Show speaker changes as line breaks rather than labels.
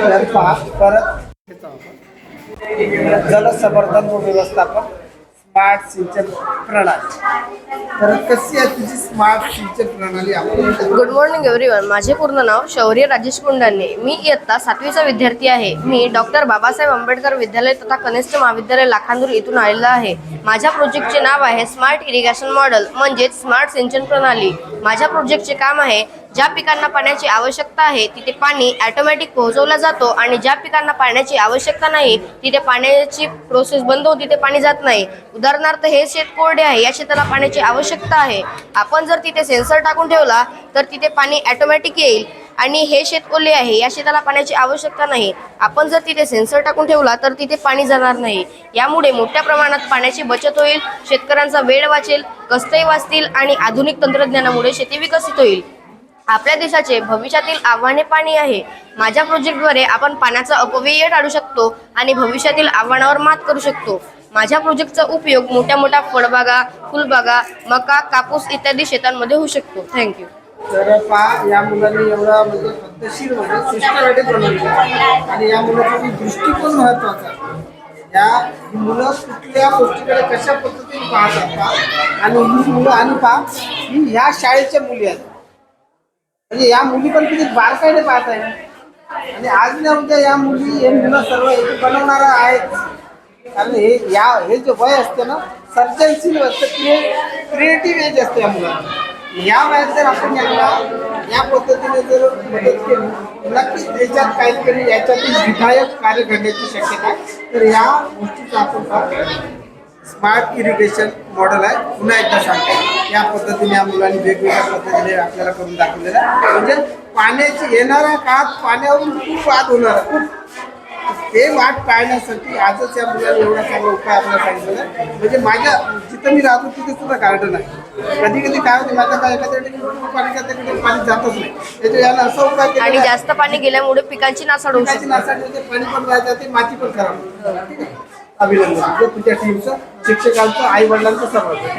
तर पहा परत जलसंवर्धन व व्यवस्थापन स्मार्ट सिंचन प्रणाली. तर कशी आहे तुझी स्मार्ट सिंचन प्रणाली आपण
गुड मॉर्निंग एव्हरीवन माझे पूर्ण नाव शौर्य राजेश कुंडाने. मी इयत्ता सातवीचा विद्यार्थी आहे. मी डॉक्टर बाबासाहेब आंबेडकर विद्यालय तथा कनिष्ठ महाविद्यालय लाखांदूर इथून आलेला आहे. माझ्या प्रोजेक्टचे नाव आहे स्मार्ट इरिगेशन मॉडेल म्हणजेच स्मार्ट सिंचन प्रणाली. माझ्या प्रोजेक्टचे काम आहे ज्या पिकांना पाण्याची आवश्यकता आहे तिथे पाणी ॲटोमॅटिक पोहोचवला जातो आणि ज्या पिकांना पाण्याची आवश्यकता नाही तिथे पाण्याची प्रोसेस बंद होती तिथे पाणी जात नाही. उदाहरणार्थ हे शेत कोरडे आहे या शेताला पाण्याची आवश्यकता आहे. आपण जर तिथे सेन्सर टाकून ठेवला तर तिथे पाणी ॲटोमॅटिक येईल आणि हे शेत ओले आहे या शेताला पाण्याची आवश्यकता नाही. आपण जर तिथे सेन्सर टाकून ठेवला तर तिथे पाणी जाणार नाही. यामुळे मोठ्या प्रमाणात पाण्याची बचत होईल शेतकऱ्यांचा वेळ वाचेल कष्टही वाचतील आणि आधुनिक तंत्रज्ञानामुळे शेती विकसित होईल. आपल्या देशाचे भविष्यातील आव्हाने पाणी आहे. माझ्या प्रोजेक्टद्वारे आपण पाण्याचा अपव्यय टाळू शकतो आणि भविष्यातील आव्हानावर मात करू शकतो. माझ्या प्रोजेक्टचा उपयोग मोठ्या मोठ्या फळबागा फुलबागा मका कापूस इत्यादी शेतांमध्ये होऊ शकतो. थँक्यू
तर पहा या मुलांनी एवढा म्हणजे पद्धतशीर म्हणजे सिस्टमॅटिक बनवलेलं आणि या मुलाचा जो दृष्टिकोन महत्त्वाचा या मुलं कुठल्या गोष्टीकडे कशा पद्धतीने पाहतात पहा आणि ही मुलं आणि पहा ही ह्या शाळेच्या मुली आहेत. म्हणजे या मुली पण किती बारकाईने पाहत आहे आणि आज ना उद्या या मुली हे मुलं सर्व एक बनवणार आहेत. कारण हे या हे जे वय असते ना सर्जनशील असतं क्रिएटिव्ह एज असते या मुलांना या वयात जर आपण यांना या पद्धतीने जर मदत केली नक्कीच याच्यात काहीतरी याच्यातून विधायक कार्य घडण्याची शक्यता आहे. तर या गोष्टीचा आपण स्मार्ट इरिगेशन मॉडेल आहे. पुन्हा एकदा सांगतो. या पद्धतीने या मुलांनी वेगवेगळ्या पद्धतीने आपल्याला करून दाखवलेलं आहे. म्हणजे पाण्याची येणाऱ्या काळात पाण्यावरून खूप वाद होणार आहे. खूप. ते वाट टाळण्यासाठी आजच या मुलांनी एवढा चांगला उपाय आपल्याला सांगितलेला आहे. म्हणजे माझ्या जिथं मी राहतो तिथे सुद्धा गार्डन आहे. कधी कधी काय होते माझ्या काय एखाद्या ठिकाणी पाणी जाते तिकडे पाणी जातच नाही. त्याच्या यानं असा उपाय
आणि. जास्त पाणी गेल्यामुळे पिकांची नासाड होऊ
पिकाची नासाडी होते पाणी पण वाया जाते माती पण खराब होते. ठीक आहे. अभिनंदन. तुझ्या टीमचं शिक्षकांचं आई वडिलांचं सर्व